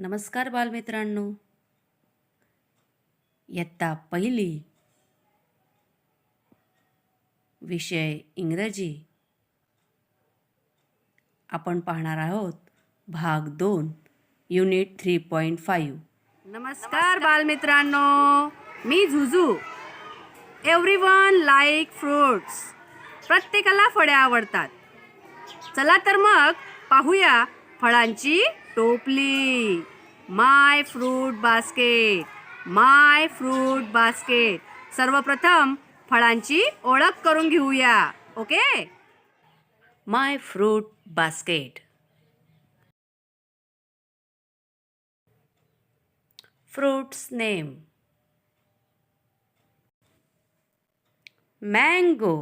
नमस्कार बालमित्रांनो. इयत्ता पहिली. विषय इंग्रजी. आपण पाहणार आहोत भाग दोन युनिट थ्री पॉईंट फाईव्ह. नमस्कार बालमित्रांनो. मी झुझू. एव्हरी वन लाईक फ्रुट्स प्रत्येकाला फळे आवडतात. चला तर मग पाहूया फळांची टोपली। My fruit basket my fruit basket सर्वप्रथम फळांची ओळख करून घेऊया, okay? My fruit basket fruits name mango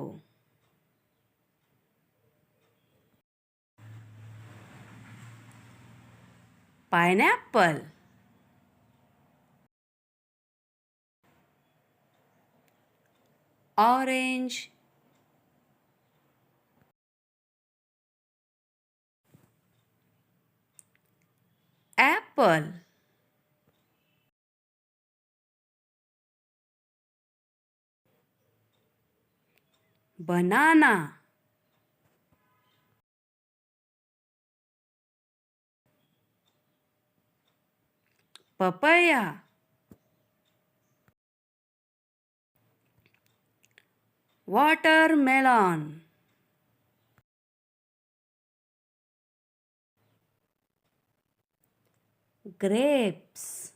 pineapple orange apple banana papaya. Watermelon grapes.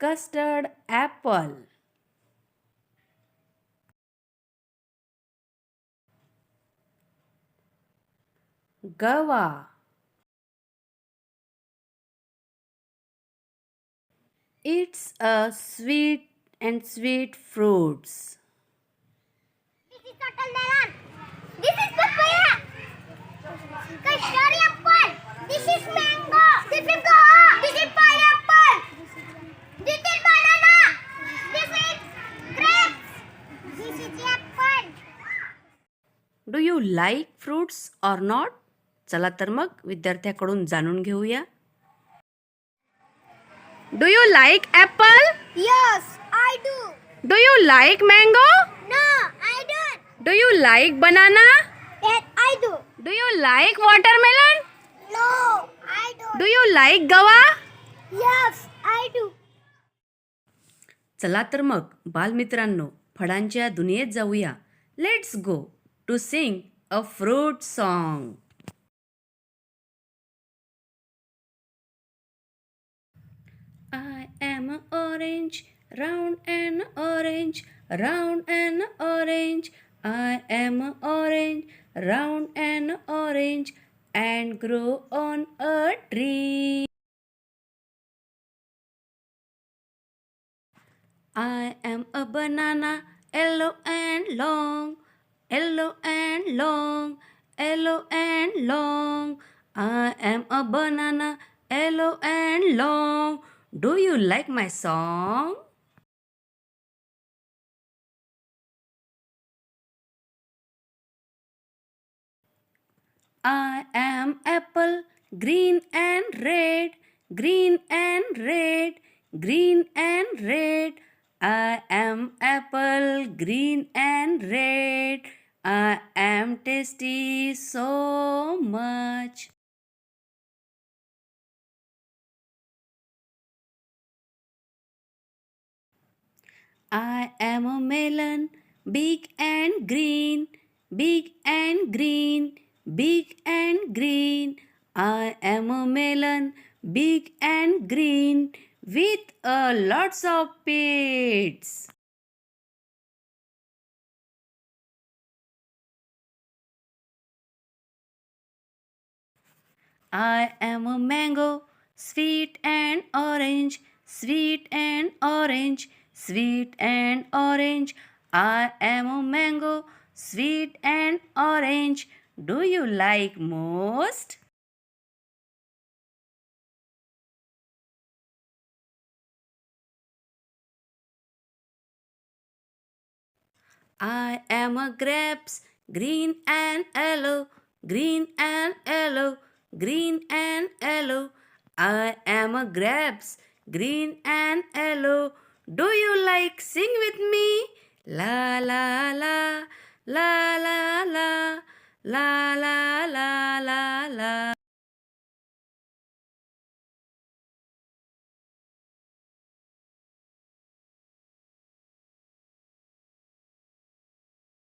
Custard apple. Goa. It's a sweet and sweet fruits. This is watermelon. This is papaya. Kashmiri apple. This is mango. This is goa. This is pineapple. This is banana. This is grapes. This is apple. Do you like fruits or not? चला तर मग विद्यार्थ्याकडून जाणून घेऊया do you like apple Yes, I do. Do you like mango No, I don't. Do you like banana Yes, I do. Do you like watermelon No, I don't. Do you like guava Yes, I do. चला तर मग बालमित्रांनो फळांच्या दुनियेत जाऊया let's go to sing a fruit song I am an orange, round and orange, round and orange. I am an orange, round and orange, and grow on a tree. I am a banana, yellow and long, yellow and long, yellow and long. I am a banana, yellow and long. Do you like my song? I am apple, green and red, green and red, green and red. I am apple, green and red. I am tasty so much. I am a melon, big and green, big and green, big and green. I am a melon, big and green, with a lots of pits. I am a mango, sweet and orange, sweet and orange, sweet and orange. I am a mango, sweet and orange. Do you like most? I am a grapes, green and yellow, green and yellow, green and yellow. I am a grapes, green and yellow. Do you like sing with me? La la la, la la la, la la la la la.